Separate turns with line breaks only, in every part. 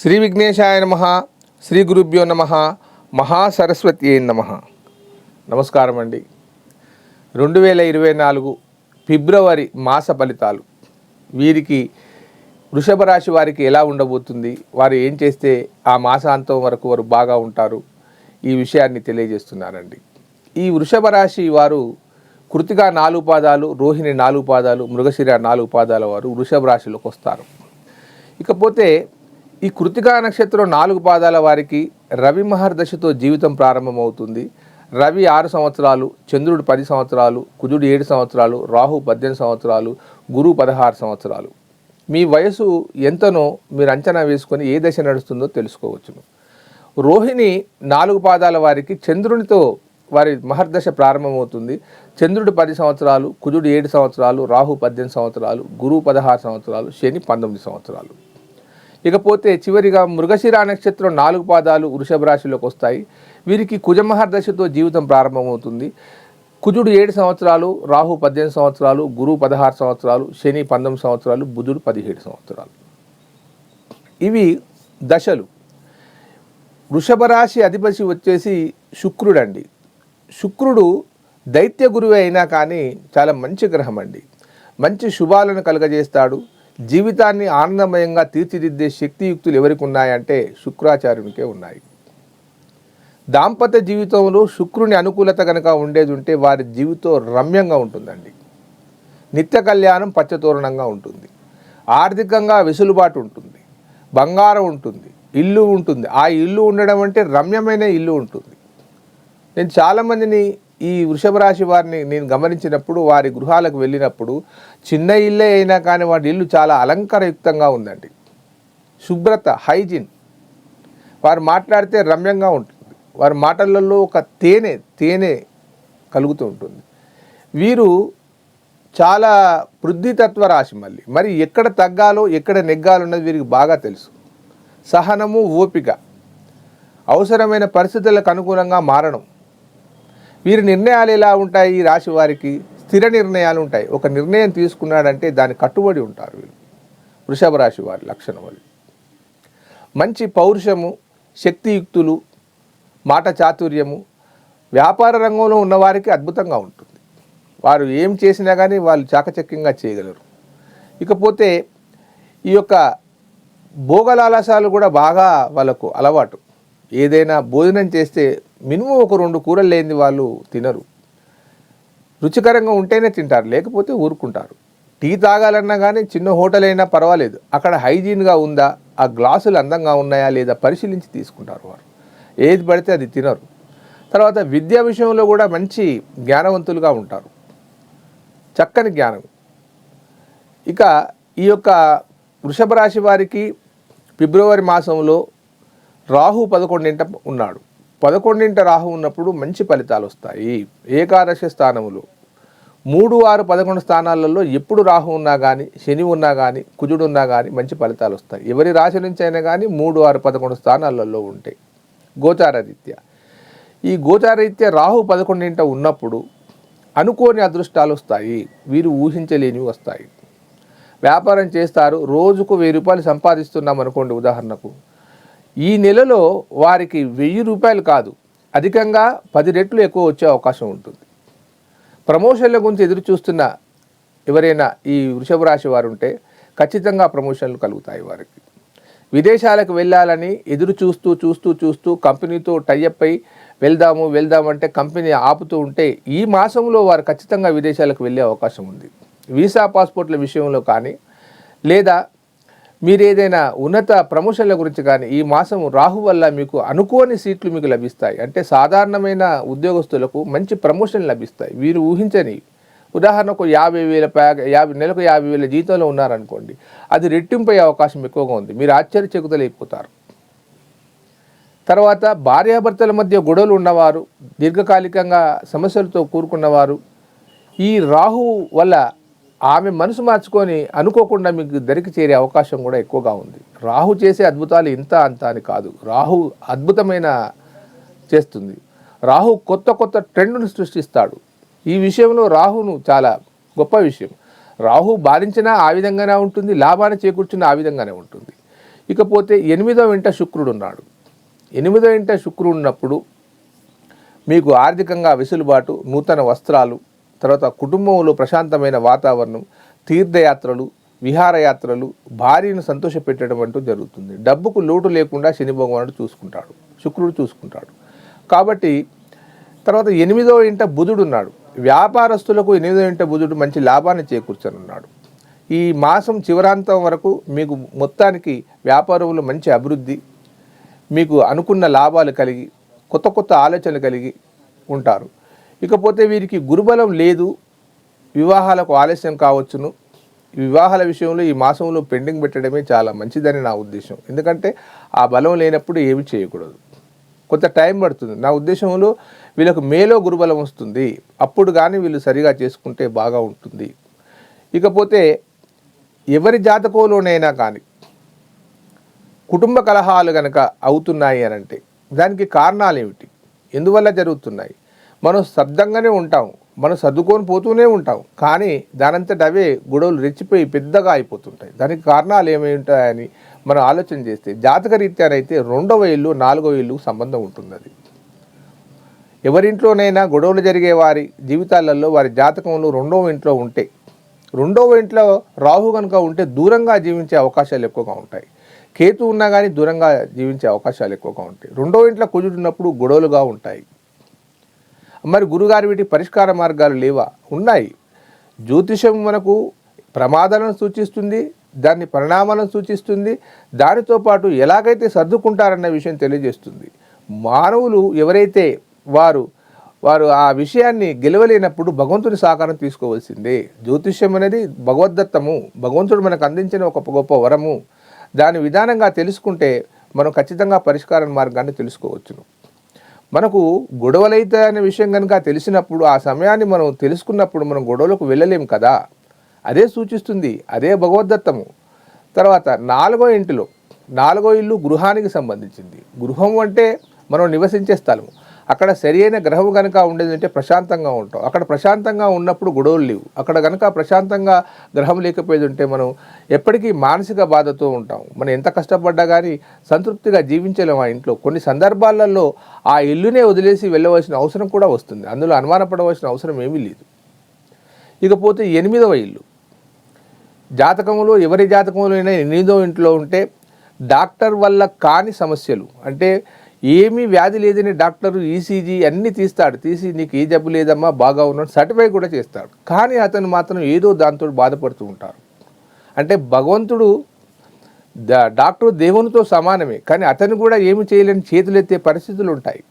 శ్రీ విఘ్నేశాయ నమ శ్రీ గురుభ్యో నమ మహాసరస్వతి నమ. నమస్కారం అండి రెండు వేల ఇరవై నాలుగు ఫిబ్రవరి మాస ఫలితాలు. వీరికి వృషభ రాశి వారికి ఎలా ఉండబోతుంది వారు ఏం చేస్తే ఆ మాసాంతం వరకు వారు బాగా ఉంటారు ఈ విషయాన్ని తెలియజేస్తున్నానండి ఈ వృషభ రాశి వారు కృతిగా నాలుగు పాదాలు రోహిణి నాలుగు పాదాలు మృగశిర నాలుగు పాదాల వారు వృషభ రాశిలోకి వస్తారు. ఇకపోతే ఈ కృతికా నక్షత్రం నాలుగు పాదాల వారికి రవి మహర్దశతో జీవితం ప్రారంభమవుతుంది. రవి ఆరు సంవత్సరాలు చంద్రుడు పది సంవత్సరాలు కుజుడు ఏడు సంవత్సరాలు రాహు పద్దెనిమిది సంవత్సరాలు గురువు పదహారు సంవత్సరాలు. మీ వయసు ఎంతనో మీరు అంచనా వేసుకొని ఏ దశ నడుస్తుందో తెలుసుకోవచ్చును రోహిణి నాలుగు పాదాల వారికి చంద్రునితో వారి మహర్దశ ప్రారంభమవుతుంది. చంద్రుడు పది సంవత్సరాలు కుజుడు ఏడు సంవత్సరాలు రాహు పద్దెనిమిది సంవత్సరాలు గురువు పదహారు సంవత్సరాలు శని పంతొమ్మిది సంవత్సరాలు. ఇకపోతే చివరిగా మృగశిర నక్షత్రం నాలుగు పాదాలు వృషభ రాశిలోకి వస్తాయి. వీరికి కుజమహర్దశతో జీవితం ప్రారంభమవుతుంది. కుజుడు ఏడు సంవత్సరాలు రాహు పద్దెనిమిది సంవత్సరాలు గురువు పదహారు సంవత్సరాలు శని పంతొమ్మిది సంవత్సరాలు బుధుడు పదిహేడు సంవత్సరాలు. ఇవి దశలు. వృషభ రాశి అధిపతి వచ్చేసి శుక్రుడు అండి శుక్రుడు దైత్య గురువే అయినా కానీ చాలా మంచి గ్రహం అండి మంచి శుభాలను కలుగజేస్తాడు. జీవితాన్ని ఆనందమయంగా తీర్చిదిద్దే శక్తియుక్తులు ఎవరికి ఉన్నాయంటే శుక్రాచార్యునికే ఉన్నాయి. దాంపత్య జీవితంలో శుక్రుని అనుకూలత కనుక ఉండేది ఉంటే వారి జీవితం రమ్యంగా ఉంటుందండి. నిత్య కళ్యాణం పచ్చతోరణంగా ఉంటుంది. ఆర్థికంగా వెసులుబాటు ఉంటుంది. బంగారం ఉంటుంది. ఇల్లు ఉంటుంది. ఆ ఇల్లు ఉండడం అంటే రమ్యమైన ఇల్లు ఉంటుంది. నేను చాలామందిని ఈ వృషభ రాశి వారిని నేను గమనించినప్పుడు వారి గృహాలకు వెళ్ళినప్పుడు చిన్న ఇల్లే అయినా కానీ వాటి ఇల్లు చాలా అలంకారయుక్తంగా ఉందండి. శుభ్రత హైజీన్. వారు మాట్లాడితే రమ్యంగా ఉంటుంది. వారి మాటలలో ఒక తేనె తేనె కలుగుతూ ఉంటుంది. వీరు చాలా వృద్ధితత్వ రాశి మళ్ళీ. మరి ఎక్కడ తగ్గాలో ఎక్కడ నెగ్గాలో ఉన్నది వీరికి బాగా తెలుసు. సహనము ఓపిక. అవసరమైన పరిస్థితులకు అనుగుణంగా మారడం. వీరి నిర్ణయాలు ఎలా ఉంటాయి ఈ రాశి వారికి? స్థిర నిర్ణయాలు ఉంటాయి. ఒక నిర్ణయం తీసుకున్నాడంటే దాని కట్టుబడి ఉంటారు వీళ్ళు. వృషభ రాశి వారి లక్షణం వాళ్ళు మంచి పౌరుషము శక్తియుక్తులు మాట చాతుర్యము వ్యాపార రంగంలో ఉన్నవారికి అద్భుతంగా ఉంటుంది. వారు ఏం చేసినా కానీ వాళ్ళు చాకచక్యంగా చేయగలరు. ఇకపోతే ఈ యొక్క భోగలాలసాలు కూడా బాగా వాళ్ళకు అలవాటు. ఏదైనా భోజనం చేస్తే మినిమం ఒక రెండు కూరలు లేనిది వాళ్ళు తినరు. రుచికరంగా ఉంటేనే తింటారు లేకపోతే ఊరుకుంటారు. టీ తాగాలన్నా కానీ చిన్న హోటల్ అయినా పర్వాలేదు. అక్కడ హైజీన్గా ఉందా? ఆ గ్లాసులు అందంగా ఉన్నాయా లేదా పరిశీలించి తీసుకుంటారు వారు. ఏది పడితే అది తినరు. తర్వాత విద్యా విషయంలో కూడా మంచి జ్ఞానవంతులుగా ఉంటారు. చక్కని జ్ఞానం. ఇక ఈ యొక్క వృషభ రాశి వారికి ఫిబ్రవరి మాసంలో రాహు పదకొండింట ఉన్నాడు. పదకొండింట రాహు ఉన్నప్పుడు మంచి ఫలితాలు వస్తాయి ఏకాదశ స్థానములు. మూడు ఆరు పదకొండు స్థానాలలో ఎప్పుడు రాహు ఉన్నా కానీ శని ఉన్నా కానీ కుజుడు ఉన్నా కానీ మంచి ఫలితాలు వస్తాయి ఎవరి రాశి నుంచి అయినా కానీ మూడు ఆరు పదకొండు స్థానాలలో ఉంటాయి గోచారరీత్యా. ఈ గోచారరీత్యా రాహు పదకొండింట ఉన్నప్పుడు అనుకోని అదృష్టాలు వస్తాయి వీరు ఊహించలేనివి వస్తాయి. వ్యాపారం చేస్తారు. రోజుకు వెయ్యి రూపాయలు సంపాదిస్తున్నాం అనుకోండి ఉదాహరణకు. ఈ నెలలో వారికి వెయ్యి రూపాయలు కాదు అధికంగా పది రెట్లు ఎక్కువ వచ్చే అవకాశం ఉంటుంది. ప్రమోషన్ల గురించి ఎదురు చూస్తున్న ఎవరైనా ఈ వృషభ రాశి వారు ఉంటే ఖచ్చితంగా ప్రమోషన్లు కలుగుతాయి వారికి. విదేశాలకు వెళ్ళాలని ఎదురు చూస్తూ చూస్తూ చూస్తూ కంపెనీతో టైఅప్ అయి వెళ్దాము వెళ్దామంటే కంపెనీ ఆపుతూ ఉంటే ఈ మాసంలో వారు ఖచ్చితంగా విదేశాలకు వెళ్ళే అవకాశం ఉంది. వీసా పాస్పోర్ట్ల విషయంలో కానీ లేదా మీరు ఏదైనా ఉన్నత ప్రమోషన్ల గురించి కానీ ఈ మాసం రాహు వల్ల మీకు అనుకోని సీట్లు మీకు లభిస్తాయి. అంటే సాధారణమైన ఉద్యోగస్తులకు మంచి ప్రమోషన్ లభిస్తాయి. వీరు ఊహించని ఉదాహరణకు యాభై వేల యాభై నెలకు యాభై వేల జీతంలో ఉన్నారనుకోండి అది రెట్టింపయ్యే అవకాశం ఎక్కువగా ఉంది. మీరు ఆశ్చర్యచకుతలైపోతారు. తర్వాత భార్యాభర్తల మధ్య గొడవలు ఉన్నవారు దీర్ఘకాలికంగా సమస్యలతో కూరుకున్నవారు ఈ రాహు వల్ల ఆమె మనసు మార్చుకొని అనుకోకుండా మీకు దరికి చేరే అవకాశం కూడా ఎక్కువగా ఉంది. రాహు చేసే అద్భుతాలు ఇంత అంత అని కాదు. రాహు అద్భుతమైన చేస్తుంది. రాహు కొత్త కొత్త ట్రెండ్ను సృష్టిస్తాడు. ఈ విషయంలో రాహును చాలా గొప్ప విషయం. రాహు బాధించినా ఆ విధంగానే ఉంటుంది లాభాన్ని చేకూర్చినా ఆ విధంగానే ఉంటుంది. ఇకపోతే ఎనిమిదో ఇంట శుక్రుడు ఉన్నాడు. ఎనిమిదో ఇంట శుక్రుడు ఉన్నప్పుడు మీకు ఆర్థికంగా వెసులుబాటు నూతన వస్త్రాలు తర్వాత కుటుంబంలో ప్రశాంతమైన వాతావరణం తీర్థయాత్రలు విహారయాత్రలు భార్యను సంతోషపెట్టడం అంటూ జరుగుతుంది. డబ్బుకు లోటు లేకుండా శని భగవానుడు చూసుకుంటాడు శుక్రుడు చూసుకుంటాడు. కాబట్టి తర్వాత ఎనిమిదో ఇంట బుధుడు ఉన్నాడు. వ్యాపారస్తులకు ఎనిమిదో ఇంట బుధుడు మంచి లాభాన్ని చేకూర్చనున్నాడు. ఈ మాసం చివరాంతం వరకు మీకు మొత్తానికి వ్యాపారంలో మంచి అభివృద్ధి మీకు అనుకున్న లాభాలు కలిగి కొత్త కొత్త ఆలోచనలు కలిగి ఉంటారు. ఇకపోతే వీరికి గురుబలం లేదు. వివాహాలకు ఆలస్యం కావచ్చును. వివాహాల విషయంలో ఈ మాసంలో పెండింగ్ పెట్టడమే చాలా మంచిదని నా ఉద్దేశం. ఎందుకంటే ఆ బలం లేనప్పుడు ఏమి చేయకూడదు. కొంత టైం పడుతుంది. నా ఉద్దేశంలో వీళ్ళకు మేలో గురుబలం వస్తుంది. అప్పుడు కానీ వీళ్ళు సరిగా చేసుకుంటే బాగా ఉంటుంది. ఇకపోతే ఎవరి జాతకంలోనైనా కానీ కుటుంబ కలహాలు కనుక అవుతున్నాయి అని అంటే దానికి కారణాలు ఏమిటి ఎందువల్ల జరుగుతున్నాయి? మనం శబ్దంగానే ఉంటాం. మనం సర్దుకొని పోతూనే ఉంటాం. కానీ దానంతట అవే గొడవలు రెచ్చిపోయి పెద్దగా అయిపోతుంటాయి. దానికి కారణాలు ఏమై ఉంటాయని మనం ఆలోచన చేస్తే జాతక రీత్యానైతే రెండవ ఇల్లు నాలుగవ ఇల్లుకు సంబంధం ఉంటుంది అది ఎవరింట్లోనైనా గొడవలు జరిగే వారి జీవితాలలో వారి జాతకంలో రెండవ ఇంట్లో ఉంటే రెండవ ఇంట్లో రాహు కనుక ఉంటే దూరంగా జీవించే అవకాశాలు ఎక్కువగా ఉంటాయి. కేతు ఉన్నా కానీ దూరంగా జీవించే అవకాశాలు ఎక్కువగా ఉంటాయి. రెండవ ఇంట్లో కుజుడున్నప్పుడు గొడవలుగా ఉంటాయి. మరి గురుగారి వీటి పరిష్కార మార్గాలు లేవా? ఉన్నాయి. జ్యోతిషం మనకు ప్రమాదాలను సూచిస్తుంది దాన్ని పరిణామాలను సూచిస్తుంది దానితో పాటు ఎలాగైతే సర్దుకుంటారన్న విషయం తెలియజేస్తుంది. మానవులు ఎవరైతే వారు వారు ఆ విషయాన్ని గెలవలేనప్పుడు భగవంతుని సహకారం తీసుకోవాల్సిందే. జ్యోతిష్యం అనేది భగవద్దత్తము. భగవంతుడు మనకు అందించిన ఒక గొప్ప వరము. దాని విధానంగా తెలుసుకుంటే మనం ఖచ్చితంగా పరిష్కార మార్గాన్ని తెలుసుకోవచ్చును. మనకు గొడవలైతే అనే విషయం కనుక తెలిసినప్పుడు ఆ సమయాన్ని మనం తెలుసుకున్నప్పుడు మనం గొడవలకు వెళ్ళలేము కదా? అదే సూచిస్తుంది అదే భగవద్దత్తము. తర్వాత నాలుగో ఇంటిలో నాలుగో ఇల్లు గృహానికి సంబంధించింది. గృహం అంటే మనం నివసించే స్థలము. అక్కడ సరి అయిన గ్రహం కనుక ఉండేదంటే ప్రశాంతంగా ఉంటాం. అక్కడ ప్రశాంతంగా ఉన్నప్పుడు గొడవలు లేవు. అక్కడ కనుక ప్రశాంతంగా గ్రహం లేకపోయేది ఉంటే మనం ఎప్పటికీ మానసిక బాధతో ఉంటాం. మనం ఎంత కష్టపడ్డా కానీ సంతృప్తిగా జీవించలేము ఆ ఇంట్లో. కొన్ని సందర్భాలలో ఆ ఇల్లునే వదిలేసి వెళ్ళవలసిన అవసరం కూడా వస్తుంది. అందులో అనుమానపడవలసిన అవసరం ఏమీ లేదు. ఇకపోతే ఎనిమిదవ ఇల్లు. జాతకంలో ఎవరి జాతకంలో అయినా ఎనిమిదో ఇంట్లో ఉంటే డాక్టర్ వల్ల కాని సమస్యలు అంటే ఏమీ వ్యాధి లేదని డాక్టర్ ఈసీజీ అన్నీ తీస్తాడు. తీసి నీకు ఏ జబ్బు లేదమ్మా బాగా ఉన్నాడు సర్టిఫై కూడా చేస్తాడు. కానీ అతను మాత్రం ఏదో దాంతో బాధపడుతూ ఉంటారు అంటే భగవంతుడు డాక్టర్ దేవునితో సమానమే. కానీ అతను కూడా ఏమి చేయలేని చేతులెత్తే పరిస్థితులు ఉంటాయి.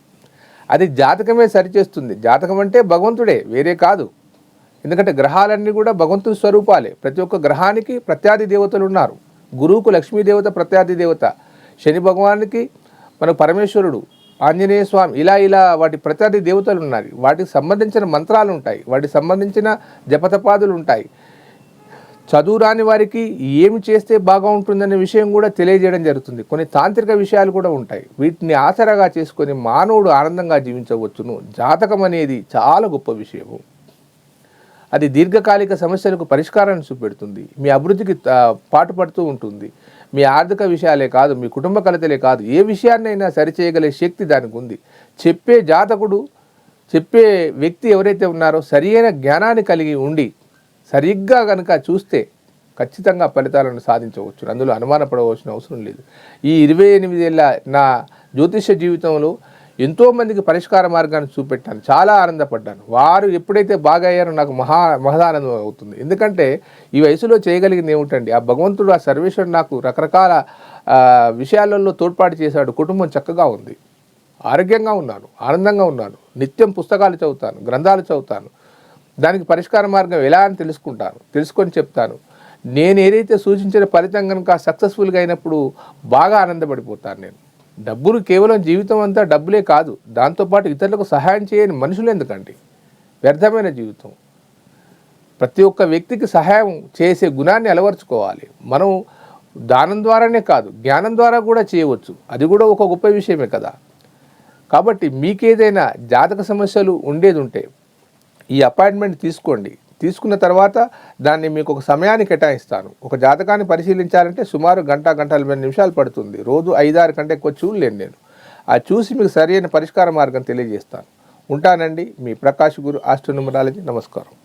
అది జాతకమే సరిచేస్తుంది. జాతకం అంటే భగవంతుడే వేరే కాదు. ఎందుకంటే గ్రహాలన్నీ కూడా భగవంతుడి స్వరూపాలే. ప్రతి ఒక్క గ్రహానికి ప్రత్యాది దేవతలు ఉన్నారు. గురువుకు లక్ష్మీదేవత ప్రత్యాది దేవత. శని భగవానికి మన పరమేశ్వరుడు ఆంజనేయ స్వామి ఇలా ఇలా వాటి ప్రత్యాది దేవతలు ఉన్నాయి వాటికి సంబంధించిన మంత్రాలు ఉంటాయి. వాటికి సంబంధించిన జపతపాదులు ఉంటాయి. చదువు రాని వారికి ఏమి చేస్తే బాగా ఉంటుందనే విషయం కూడా తెలియజేయడం జరుగుతుంది. కొన్ని తాంత్రిక విషయాలు కూడా ఉంటాయి. వీటిని ఆసరాగా చేసుకొని మానవుడు ఆనందంగా జీవించవచ్చును. జాతకం అనేది చాలా గొప్ప విషయము. అది దీర్ఘకాలిక సమస్యలకు పరిష్కారాన్ని చూపెడుతుంది. మీ అభివృద్ధికి పాటుపడుతూ ఉంటుంది. మీ ఆర్థిక విషయాలే కాదు మీ కుటుంబ కలతలే కాదు ఏ విషయాన్నైనా సరిచేయగల శక్తి దానికి ఉంది. చెప్పే జాతకుడు చెప్పే వ్యక్తి ఎవరైతే ఉన్నారో సరియైన జ్ఞానాన్ని కలిగి ఉండి సరిగ్గా కనుక చూస్తే ఖచ్చితంగా ఫలితాలను సాధించవచ్చు. అందులో అనుమానపడవలసిన అవసరం లేదు. ఈ ఇరవై ఎనిమిదేళ్ళ నా జ్యోతిష జీవితంలో ఎంతోమందికి పరిష్కార మార్గాన్ని చూపెట్టాను. చాలా ఆనందపడ్డాను. వారు ఎప్పుడైతే బాగా అయ్యారో నాకు మహా మహదానందం అవుతుంది. ఎందుకంటే ఈ వయసులో చేయగలిగింది ఏమిటండి? ఆ భగవంతుడు ఆ సర్వేశ్వరుడు నాకు రకరకాల విషయాలలో తోడ్పాటు చేశాడు. కుటుంబం చక్కగా ఉంది. ఆరోగ్యంగా ఉన్నాను. ఆనందంగా ఉన్నాను. నిత్యం పుస్తకాలు చదువుతాను. గ్రంథాలు చదువుతాను. దానికి పరిష్కార మార్గం ఎలా అని తెలుసుకుంటాను. తెలుసుకొని చెప్తాను. నేను ఏదైతే సూచించిన ఫలితం కనుక సక్సెస్ఫుల్గా అయినప్పుడు బాగా ఆనందపడిపోతాను నేను. డబ్బులు కేవలం జీవితం అంతా డబ్బులే కాదు దాంతోపాటు ఇతరులకు సహాయం చేయని మనుషులు ఎందుకండి? వ్యర్థమైన జీవితం. ప్రతి ఒక్క వ్యక్తికి సహాయం చేసే గుణాన్ని అలవర్చుకోవాలి. మనం దానం ద్వారానే కాదు జ్ఞానం ద్వారా కూడా చేయవచ్చు. అది కూడా ఒక గొప్ప విషయమే కదా. కాబట్టి మీకేదైనా జాతక సమస్యలు ఉండేది ఉంటే ఈ అపాయింట్మెంట్ తీసుకోండి. తీసుకున్న తర్వాత దాన్ని మీకు ఒక సమయాన్ని కేటాయిస్తాను. ఒక జాతకాన్ని పరిశీలించాలంటే సుమారు గంట గంట నలభై నిమిషాలు పడుతుంది. రోజు ఐదారు కంటే ఎక్కువ చూడలేను నేను. ఆ చూసి మీకు సరైన పరిష్కార మార్గం తెలియజేస్తాను. ఉంటానండి. మీ ప్రకాష్ గురు ఆస్ట్రోనుమరాలజీ నమస్కారం.